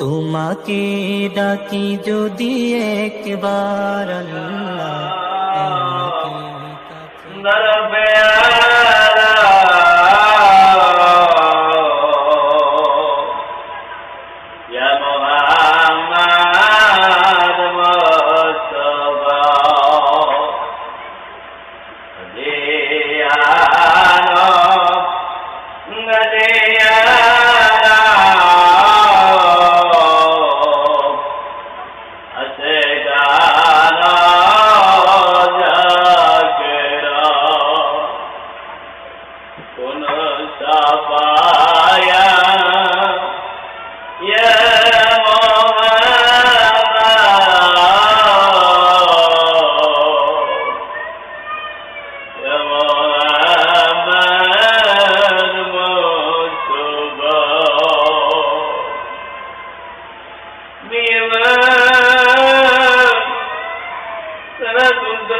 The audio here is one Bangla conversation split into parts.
তোমাকে ডাকি যদি একবার আল্লাহ তোমাকে কাছে يا محمد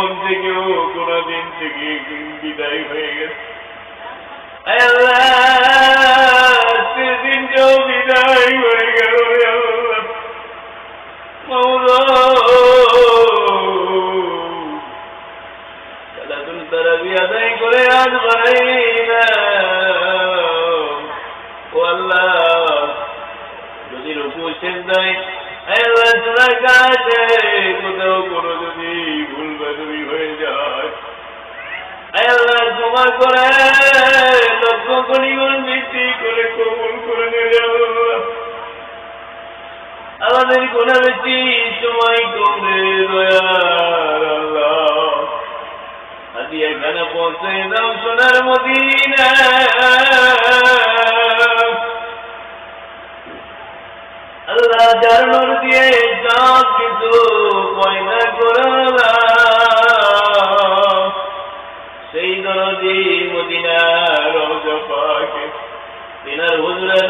জীবন থেকেও কোনদিন থেকে বিদায় হয়ে গেছে আয় সেদিন কেউ বিদায় হয়ে গেল করে লক্ষ কোটি গুণ বৃদ্ধি করে কবুল করে আল্লাহ আমাদের কোন বেশি সময় কমে সোনার মদিনা। আল্লাহ যার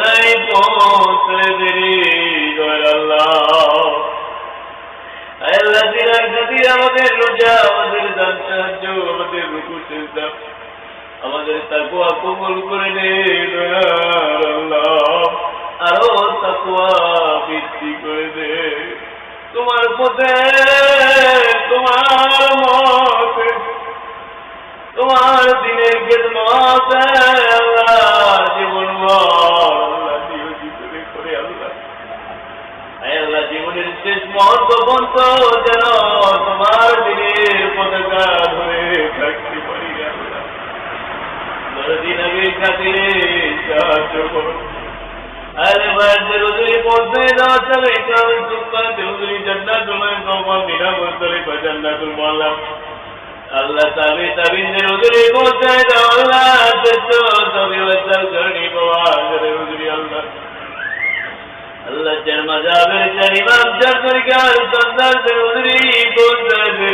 নাই পৌঁছে খাতির আমাদের রোজা, আমাদের আমাদের রুকু সেজদা, আমাদের তাকুয়া কবুল করে আরও তাকুয়া বৃদ্ধি করে দে। তোমার পথে, তোমার মতে, তোমার দিনের খেদমত মুহূর্ত পর্যন্ত যেন তোমার দিনের পতাকা ধরে থাকতে পারি দরদিন আগে খাতিরে সাহায্য করো আরে আল্লাহ আল্লাহ চার মাজাবের চার ইমাম চার তরিকার সন্তানদের রোজরি পৌঁছে দে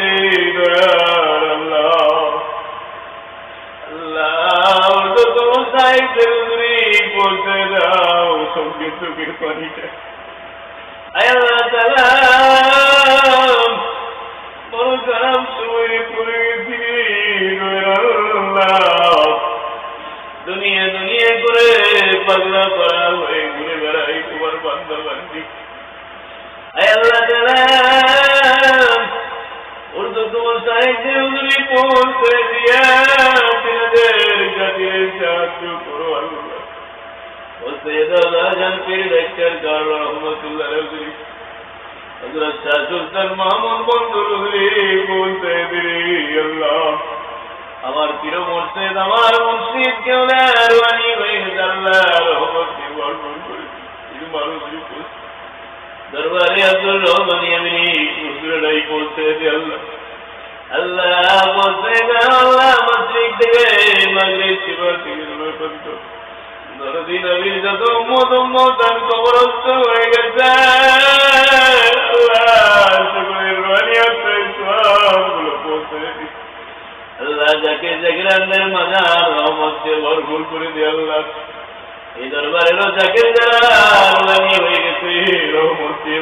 দয়ার আল্লাহ। আল্লাহ উর্দু কোন সাহিত্যের রোজরি পৌঁছে দাও সঙ্গে চোখের পানিটা আল্লাহ সালাম বড় খারাপ সময় পড়ে গেছি আল্লাহ। দুনিয়া দুনিয়া করে পাগলা পাড়া হয়ে সাহায্য করো আল্লাহ। ও সৈয়দ আল্লাহ জান পীর লেকচার কর রহমতুল্লাহ উজুরি হযরত শাহ সুলতান মাহমুদ বন্ধুর উজুরি পৌঁছে দিরি আল্লাহ আমার প্রিয় মুর্শিদ আমার মুর্শিদ কেউ রহমানি হয়ে আল্লাহ রহমত বর্ণন করে কিছু মানুষ উপস্থিত দরবারে আব্দুল রহমান ইয়ামিনী হুজুরাই বলতে যে আল্লাহ। আল্লাহ আল্লাহ মসজিদ থেকে মাগরিব শিবা থেকে জুমার পর্যন্ত। দরদি নবীর যত উম্মত উম্মত আর কবরস্থ হয়ে গেছে। আল্লাহ পৌঁছে যাকে জাগিরানদের মাজার, রহমত দিয়ে করে দিয়ে আল্লাহ। এই হয়ে গেছে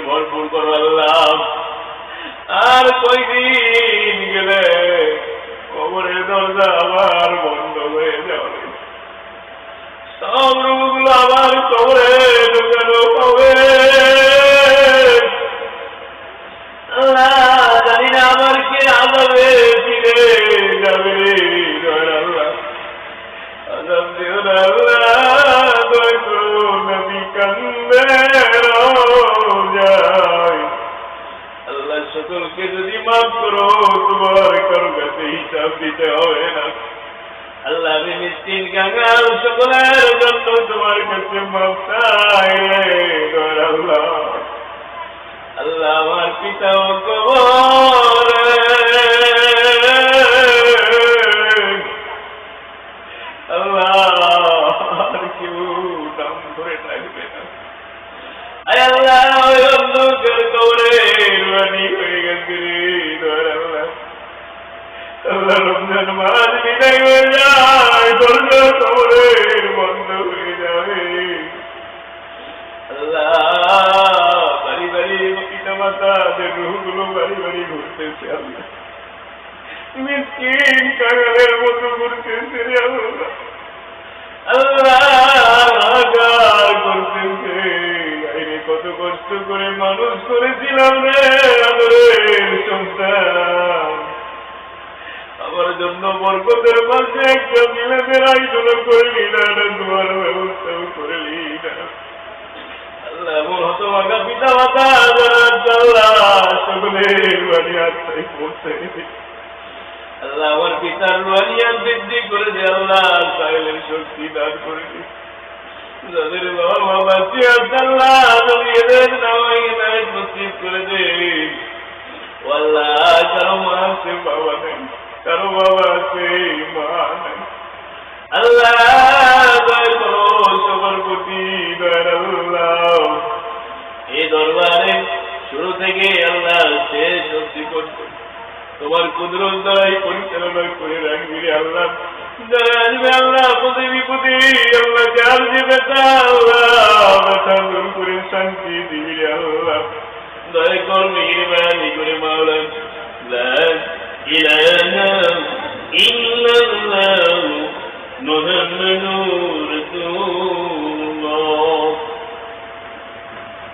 ভরপুর করো আল্লাহ আর কয়দিন গেলে কবরের দরজা আবার বন্ধ হয়ে যাবে। সব রূপগুলো আবার কবরে ঢুকানো হবে। জানি না আমার কে আজাবে, ফিরে যাবে আজাব দিও না সকলকে যদি মাফ করো, তোমার কারও কাছে হিসাব দিতে হবে না। আল্লাহ আমি মিসকিন সকলের জন্য তোমার কাছে মাফ চাই আল্লাহ। আল্লাহ আমার পিতা ও কবরে। আল্লাহ কেউ নাম ধরে থাকবে আল্লাহ কবরে রানি হয়ে গেছে আল্লাহ রমজান মাস বাড়ি বাড়ি ঘুরতেছে আল্লাহ মিসকিন কাঙালের মতো ঘুরতেছে রে আল্লাহ আল্লাহ করে মানুষ করেছিলাম রে আদরের সন্তান। আমার জন্য বরকতের পাশে একটা মিলাদের আয়োজন করলি না তোমার ব্যবস্থাও করলি না। আল্লাহ, এমন পিতা মাতা যারা আল্লাহ সকলের বাড়ি আত্মাই পড়তে আল্লাহ, আমার পিতার রুহানিয়াত বৃদ্ধি করে দে, আল্লাহ সাহেলের শক্তি দান করে দে। যাদের বাবা আছে, আল্লাহ যদি এদের তোমার কুদরত দ্বারাই পরিচালনা করে রাখবি আল্লাহ যারা আসবে আল্লাহ প্রতি বিপদে আল্লাহ যার যে ব্যথা আল্লাহ করে শান্তি দিবি আল্লাহ দয়া কর মেহরবানি করে মাওলা লা ইলাহা ইল্লাল্লাহ মুহাম্মাদুর রাসূল